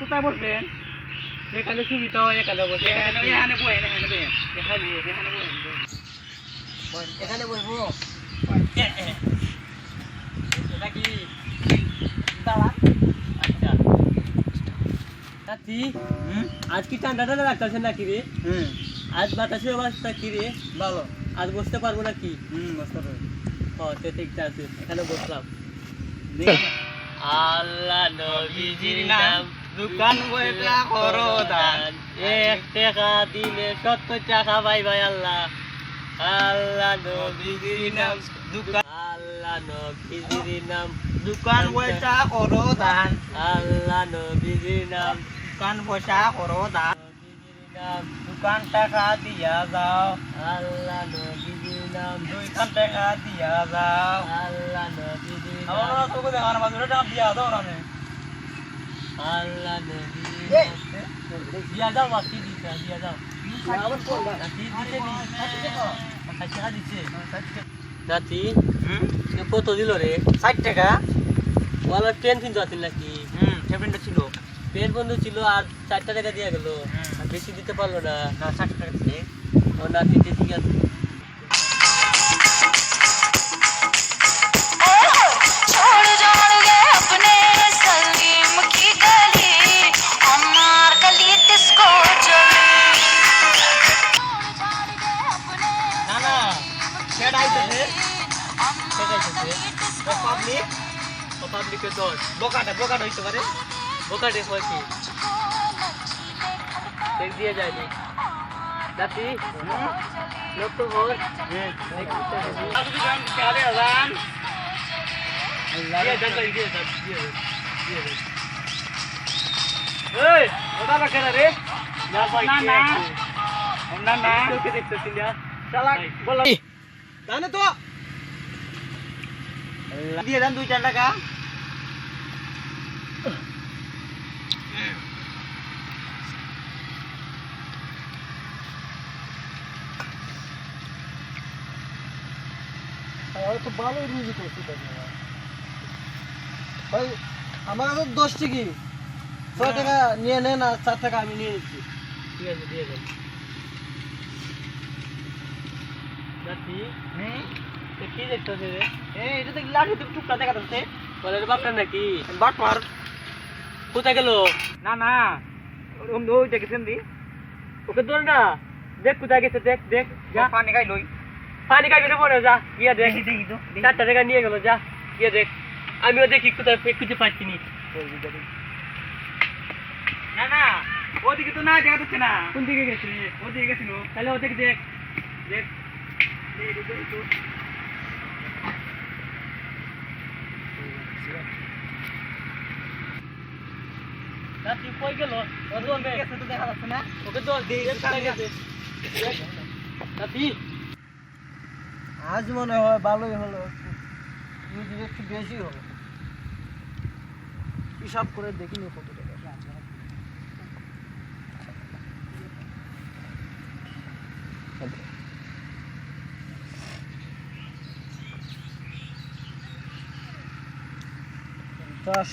কোথায় বসবেন? এখানে সুবিধা হয় এখানে বসে। এখানে এখানে বসেন এখানে বসেন। এখানে এখানে বসেন। এখানে বসবো? এটা কি? দাঁড়ান। আচ্ছা। আজ কি ঠান্ডা ঠান্ডা লাগতেছে নাকি রে? আজ বাতাসে অবস্থা কি রে? ভালো। আজ বসতে পারব নাকি? হুম বুঝতে পারবেন ও সে ঠিকটা আছে এখানে বসলাম। আল্লাহ নবীজির নাম দোকান বইটা করো দান। এক টাকা দিলে সত্তর টাকা পাই ভাই আল্লাহ। আল্লাহ নবীজির নাম দোকান আল্লাহ নবীজির নাম দোকান বইটা করো দান। আল্লাহ নবীজির নাম দোকান পয়সা করো দান দোকান টাকা দিয়া যাও আল্লাহ নবীজির নাম দুইখান টাকা দিয়া যাও আল্লাহ নবীজির দিয়া না নে। দিয়া যাও দিয়া নি কত দিল রে ষাট টাকা ওয়ালা পেন কিনতে আসছিল নাকি হুম সেভেনটা ছিল পেন বন্ধু ছিল আর চারটা টাকা দিয়ে গেল বেশি দিতে পারল না না ষাট টাকা দিছে ও নাতিতে ঠিক আছে রে না ভাই না, না। না না চোখে দেখতেছি না চালা ভাই। বলো জানো তো দিয়ে দেন দুই চার টাকা তো ভালোই রুজি করছি ভাই আমার কাছে দশ টিকি। ছয় টাকা নিয়ে নেন আর চার টাকা আমি নিয়ে নিচ্ছি। ঠিক আছে দিয়ে দেন। কি দেখতেছে রে? এটা দেখি লাঠি টুকটা দেখা যাচ্ছে বলের বাপটা নাকি? বাট মার কোথায় গেল? না না। ওই ওই দেখেছেন দি ওকে ধর না। দেখ কোথায় গেছে দেখ দেখ। যা। পানি খাই লই। পানি মনে হয়, যা গিয়ে দেখ। তো চারটা টাকা নিয়ে গেল যা গিয়ে দেখ। আমিও দেখি কোথায় খুঁজে পাচ্ছি নি। না না ওদিকে তো না দেখা যাচ্ছে না। কোন দিকে গেছে? ওদিকে গেছিল তাহলে ওদেরকে দেখ দেখ। তো, তো। নাতি কই গেল? ও ধরবে গেছে তো দেখা যাচ্ছে না। ওকে দেখ কোথায় গেছে। আজ মনে হয় ভালোই হলো। রুজি একটু বেশি হলো হিসাব করে দেখিনি কত পঞ্চাশ।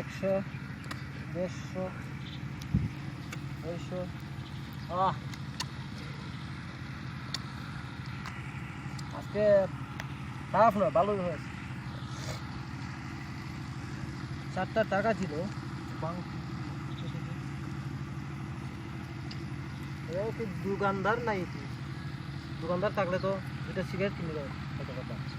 একশো, দেড়শো, দুইশো। আহ! আজকে খারাপ নয় ভালোই হয়েছে চারটা টাকা ছিল দোকানদার নাই দোকানদার থাকলে তো এটা সিগারেট কিনে দেয় কত কথা গেল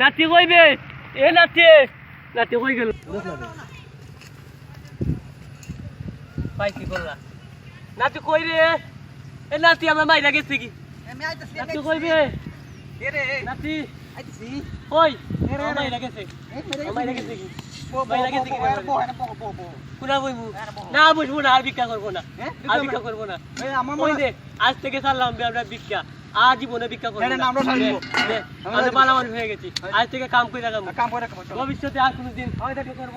নাতি কই বে এ নাতি নাতি কই গেল? পাইছি করলা? নাতি কই রে? এ নাতি আমার মাইরা গেছে কি? নাতি কই রে এ রে? নাতি কই? এ রে, মাইরা গেছে। মাইরা গেছে কি? কি। না না আর ভিক্ষা করব না। আর ভিক্ষা করব। আজ থেকে বে আমরা ভিক্ষা। আজ জীবনে ভিক্ষা করব আমি। মানুষ হয়ে গেছি। আজ থেকে কাম করে রাখাবো। ভবিষ্যতে আর কোনোদিন করব।